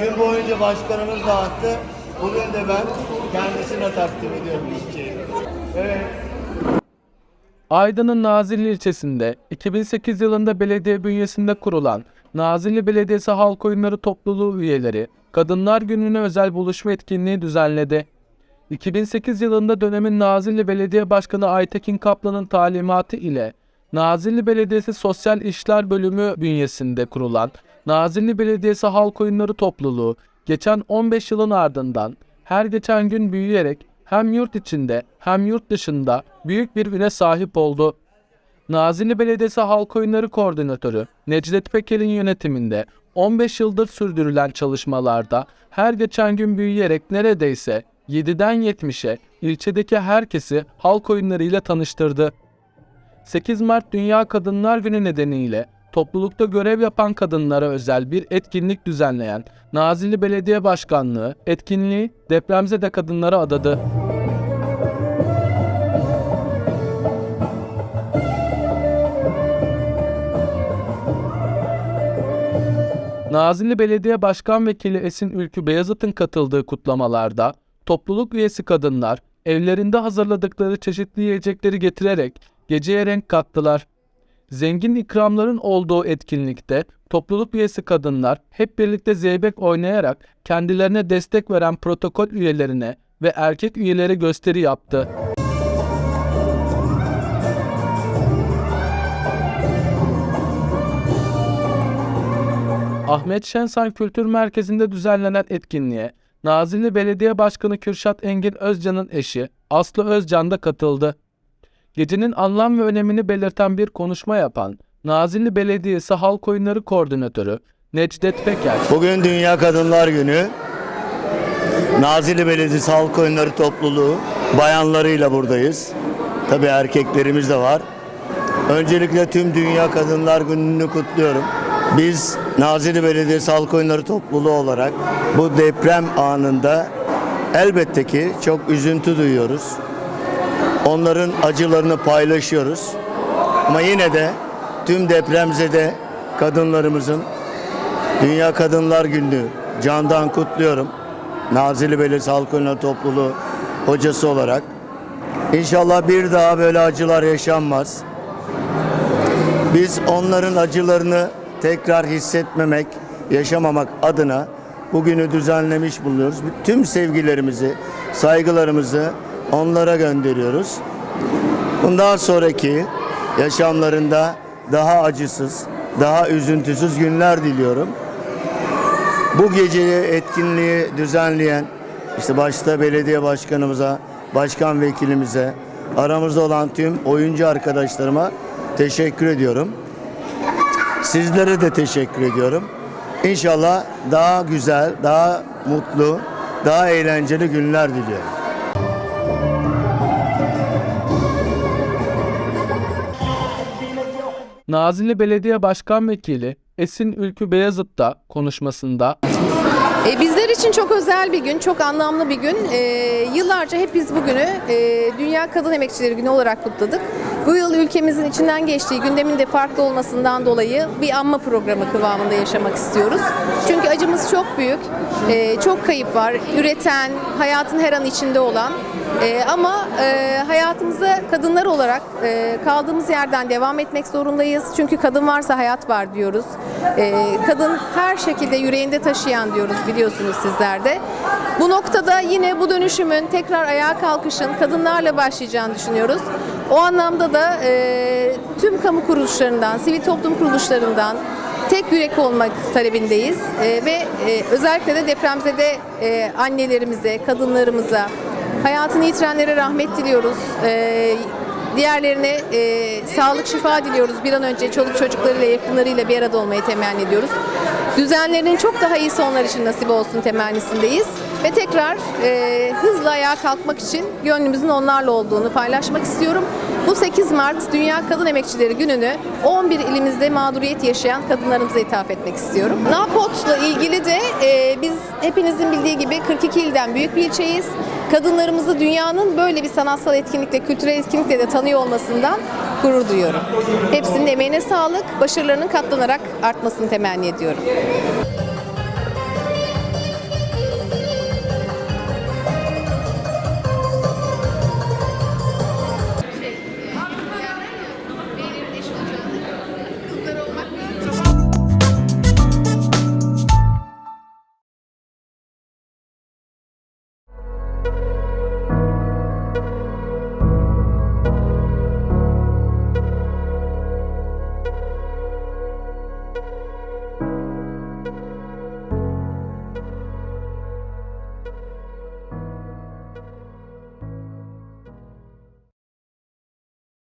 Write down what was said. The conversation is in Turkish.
Gün boyunca başkanımız dağıttı. Bugün de ben kendisine takdim ediyorum işçiyi. Evet. Aydın'ın Nazilli ilçesinde 2008 yılında belediye bünyesinde kurulan Nazilli Belediyesi Halk Oyunları Topluluğu üyeleri Kadınlar Günü'ne özel buluşma etkinliği düzenledi. 2008 yılında dönemin Nazilli Belediye Başkanı Aytekin Kaplan'ın talimatı ile Nazilli Belediyesi Sosyal İşler Bölümü bünyesinde kurulan Nazilli Belediyesi Halk Oyunları Topluluğu geçen 15 yılın ardından her geçen gün büyüyerek hem yurt içinde hem yurt dışında büyük bir üne sahip oldu. Nazilli Belediyesi Halk Oyunları Koordinatörü Necdet Peker'in yönetiminde 15 yıldır sürdürülen çalışmalarda her geçen gün büyüyerek neredeyse 7'den 70'e ilçedeki herkesi halk oyunlarıyla tanıştırdı. 8 Mart Dünya Kadınlar Günü nedeniyle toplulukta görev yapan kadınlara özel bir etkinlik düzenleyen Nazilli Belediye Başkanlığı etkinliği depremzede kadınlara adadı. Nazilli Belediye Başkan Vekili Esin Ülkü Beyazıt'ın katıldığı kutlamalarda topluluk üyesi kadınlar evlerinde hazırladıkları çeşitli yiyecekleri getirerek geceye renk kattılar. Zengin ikramların olduğu etkinlikte topluluk üyesi kadınlar hep birlikte zeybek oynayarak kendilerine destek veren protokol üyelerine ve erkek üyelere gösteri yaptı. Ahmet Şensan Kültür Merkezi'nde düzenlenen etkinliğe Nazilli Belediye Başkanı Kürşat Engin Özcan'ın eşi Aslı Özcan da katıldı. Gecenin anlam ve önemini belirten bir konuşma yapan Nazilli Belediyesi Halk Oyunları Koordinatörü Necdet Peker, Bugün Dünya Kadınlar Günü. Nazilli Belediyesi Halk Oyunları Topluluğu bayanlarıyla buradayız. Tabii erkeklerimiz de var. Öncelikle tüm Dünya Kadınlar Günü'nü kutluyorum. Biz Nazilli Belediyesi Halk Oyunları Topluluğu olarak bu deprem anında elbette ki çok üzüntü duyuyoruz. Onların acılarını paylaşıyoruz. Ama yine de tüm depremzede kadınlarımızın Dünya Kadınlar Günü candan kutluyorum. Nazilli Belediyesi Halk Oyunları Topluluğu hocası olarak. İnşallah bir daha böyle acılar yaşanmaz. Biz onların acılarını tekrar hissetmemek, yaşamamak adına bugünü düzenlemiş bulunuyoruz. Tüm sevgilerimizi, saygılarımızı onlara gönderiyoruz. Bundan sonraki yaşamlarında daha acısız, daha üzüntüsüz günler diliyorum. Bu gece etkinliği düzenleyen işte başta belediye başkanımıza, başkan vekilimize, aramızda olan tüm oyuncu arkadaşlarıma teşekkür ediyorum. Sizlere de teşekkür ediyorum. İnşallah daha güzel, daha mutlu, daha eğlenceli günler diliyorum. Nazilli Belediye Başkan Vekili Esin Ülkü Beyazıt da konuşmasında E, bizler için çok özel bir gün, çok anlamlı bir gün. E, yıllarca hep biz bugünü e, Dünya Kadın Emekçileri Günü olarak kutladık. Bu yıl ülkemizin içinden geçtiği gündemin de farklı olmasından dolayı bir anma programı kıvamında yaşamak istiyoruz. Çünkü acımız çok büyük, e, çok kayıp var. Üreten, hayatın her an içinde olan e, ama e, hayatımıza kadınlar olarak e, kaldığımız yerden devam etmek zorundayız. Çünkü kadın varsa hayat var diyoruz. E, kadın her şekilde yüreğinde taşıyan diyoruz biliyorsunuz sizler de. Bu noktada yine bu dönüşümün tekrar ayağa kalkışın kadınlarla başlayacağını düşünüyoruz. O anlamda da e, tüm kamu kuruluşlarından, sivil toplum kuruluşlarından tek yürek olmak talebindeyiz E, ve e, özellikle de depremzede e, annelerimize, kadınlarımıza, hayatını yitirenlere rahmet diliyoruz. E, diğerlerine e, sağlık, şifa diliyoruz. Bir an önce çoluk çocuklarıyla, yakınlarıyla bir arada olmayı temenni ediyoruz. Düzenlerinin çok daha iyisi onlar için nasip olsun temennisindeyiz. Ve tekrar e, hızla ayağa kalkmak için gönlümüzün onlarla olduğunu paylaşmak istiyorum. Bu 8 Mart Dünya Kadın Emekçileri Günü'nü 11 ilimizde mağduriyet yaşayan kadınlarımıza ithaf etmek istiyorum. Napot'la ilgili de e, hepinizin bildiği gibi 42 ilden büyük bir ilçeyiz. Kadınlarımızı dünyanın böyle bir sanatsal etkinlikle, kültürel etkinlikle de tanıyor olmasından gurur duyuyorum. Hepsinin emeğine sağlık, başarılarının katlanarak artmasını temenni ediyorum.